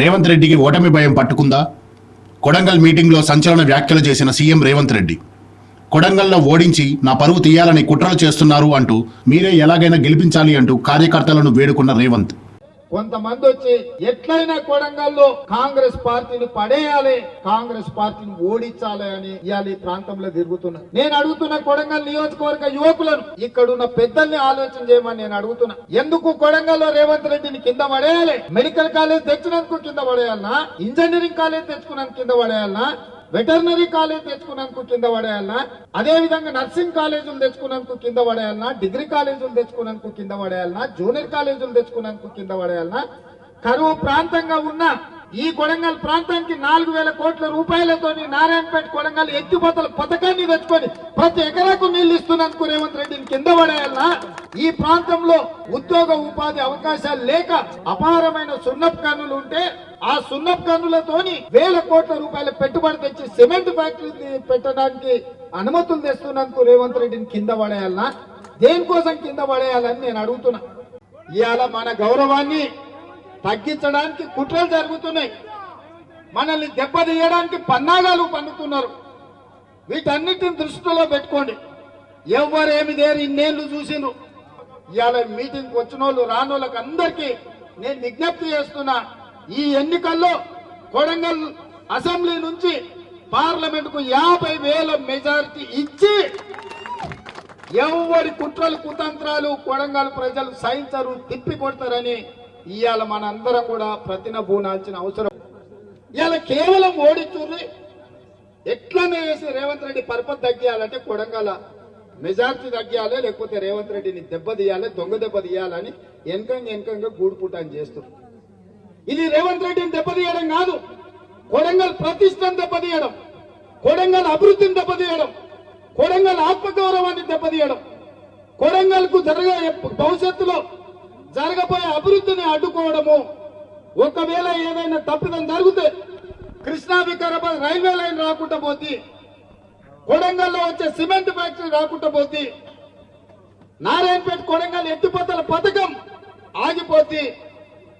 రేవంత్ రెడ్డికి ఓటమి భయం పట్టుకుందా? కొడంగల్ మీటింగ్లో సంచలన వ్యాఖ్యలు చేసిన సీఎం రేవంత్ రెడ్డి. కొడంగల్లో ఓడించి నా పరువు తీయాలని కుట్రలు చేస్తున్నారు అంటూ మీరే ఎలాగైనా గెలిపించాలి అంటూ కార్యకర్తలను వేడుకున్న రేవంత్. కొంతమంది వచ్చి ఎట్లయినా కొడంగల్లో కాంగ్రెస్ పార్టీని పడేయాలి కాంగ్రెస్ పార్టీని ఓడించాలి అని ఇవాళ ఈ ప్రాంతంలో తిరుగుతున్నారు నేను అడుగుతున్న కొడంగల్ నియోజకవర్గ యువకులను ఇక్కడున్న పెద్దల్ని ఆలోచన చేయమని నేను అడుగుతున్నా. ఎందుకు కొడంగల్లో రేవంత్ రెడ్డిని కింద పడేయాలి? మెడికల్ కాలేజ్ తెచ్చినందుకు కింద పడేయాలనా? ఇంజనీరింగ్ కాలేజ్ తెచ్చుకున్నందుకు కింద పడేయాలనా? వెటర్నరీ కాలేజ్ తెచ్చుకున్నందుకు కింద పడేయాలన్నా అదే విధంగా నర్సింగ్ కాలేజీలు తెచ్చుకున్నందుకు కింద పడేయాలన్నా డిగ్రీ కాలేజీలు తెచ్చుకున్నందుకు కింద పడేయాలన్నా జూనియర్ కాలేజీలు తెచ్చుకున్నందుకు కింద పడేయాలన్నా కరువు ప్రాంతంగా ఉన్న ఈ కొడంగల్ ప్రాంతానికి నాలుగు వేల కోట్ల రూపాయలతో నారాయణపేట కొడంగల్ ఎత్తిపోతల పథకాన్ని తెచ్చుకొని ప్రతి ఎకరాకు నీళ్ళు ఇస్తున్నందుకు రేవంత్ రెడ్డిని కింద పడేయాలన్నా ఈ ప్రాంతంలో ఉద్యోగ ఉపాధి అవకాశాలు లేక అపారమైన సున్నపు కన్నులు ఉంటే ఆ సున్నపు కన్నులతోని వేల కోట్ల రూపాయల పెట్టుబడి తెచ్చి సిమెంట్ ఫ్యాక్టరీ పెట్టడానికి అనుమతులు తెస్తున్నందుకు రేవంత్ రెడ్డిని కింద పడేయాలనా? దేనికోసం కింద పడేయాలని నేను అడుగుతున్నా. ఇవాళ మన గౌరవాన్ని తగ్గించడానికి కుట్రలు జరుగుతున్నాయి. మనల్ని దెబ్బతీయడానికి పన్నాగాలు పన్నుతున్నారు వీటన్నిటిని దృష్టిలో పెట్టుకోండి. ఎవరేమి దేరు ఇన్నేళ్ళు చూసిండ్రు. ఇవాళ మీటింగ్ వచ్చిన వాళ్ళు రానోళ్ళకి అందరికీ నేను విజ్ఞప్తి చేస్తున్నా. ఈ ఎన్నికల్లో కొడంగల్ అసెంబ్లీ నుంచి పార్లమెంట్కు యాభై వేల మెజారిటీ ఇచ్చి ఎవరి కుట్రలు కుతంత్రాలు కొడంగల్ ప్రజలు సహించరు తిప్పి కొడతారని ఇవాళ మనందరం కూడా ప్రతిన బూనాల్సిన అవసరం. ఇవాళ కేవలం ఓడించుర్రి ఎట్లనే వేసి రేవంత్ రెడ్డి పరపతి తగ్గియాలంటే కొడంగల్ మెజార్టీ తగ్గియాలి లేకపోతే రేవంత్ రెడ్డిని దెబ్బ తీయాలి దొంగ దెబ్బ తీయాలని వెనకంగా వెనకంగా గూడుపుటాన్ని చేస్తున్నారు ఇది రేవంత్ రెడ్డిని దెబ్బతీయడం కాదు. కొడంగల్ ప్రతిష్టను దెబ్బతీయడం కొడంగల్ అభివృద్ధిని దెబ్బతీయడం కొడంగల్ ఆత్మగౌరవాన్ని దెబ్బతీయడం కొడంగల్కు జరగే భవిష్యత్తులో జరగబోయే అభివృద్ధిని అడ్డుకోవడము. ఒకవేళ ఏదైనా తప్పిదం జరిగితే కృష్ణా వికారాబాద్ రైల్వే లైన్ రాకుండా పోతే కొడంగల్లో వచ్చే సిమెంట్ ఫ్యాక్టరీ రాకుండా పోతే నారాయణపేట కొడంగల్ ఎత్తిపోతల పథకం ఆగిపోతే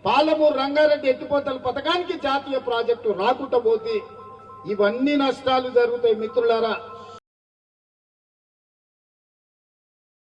పాలమూరు రంగారెడ్డి ఎత్తిపోతల పథకానికి జాతీయ ప్రాజెక్టు రాకుండా పోతే ఇవన్నీ నష్టాలు జరుగుతాయి మిత్రులారా.